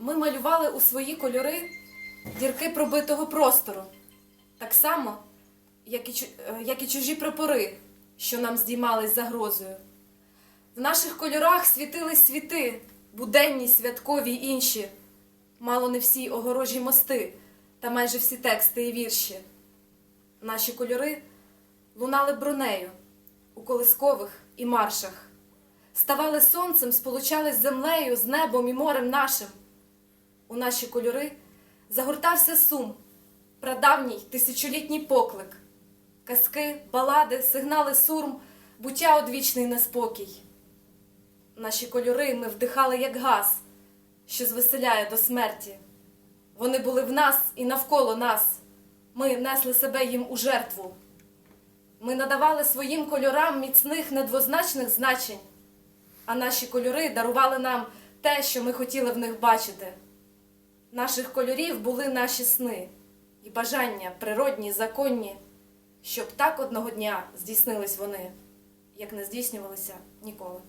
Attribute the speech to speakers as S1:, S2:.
S1: ми малювали у свої кольори дірки пробитого простору, так само, як і, е, як і чужі прапори, що нам здіймались загрозою. В наших кольорах світились світи, буденні, святкові й інші, мало не всі огорожі мости та майже всі тексти і вірші. Наші кольори лунали бронею у колискових і маршах, ставали сонцем, сполучались з землею, з небом і морем нашим. У наші кольори загортався сум, прадавній тисячолітній поклик, казки, балади, сигнали сурм, буття одвічний неспокій. Наші кольори ми вдихали як газ, що звеселяє до смерті. Вони були в нас і навколо нас. Ми несли себе їм у жертву. Ми надавали своїм кольорам міцних недвозначних значень, а наші кольори дарували нам те, що ми хотіли в них бачити. Наших кольорів були наші сни і бажання природні, законні, щоб так одного дня здійснились вони, як не здійснювалися ніколи.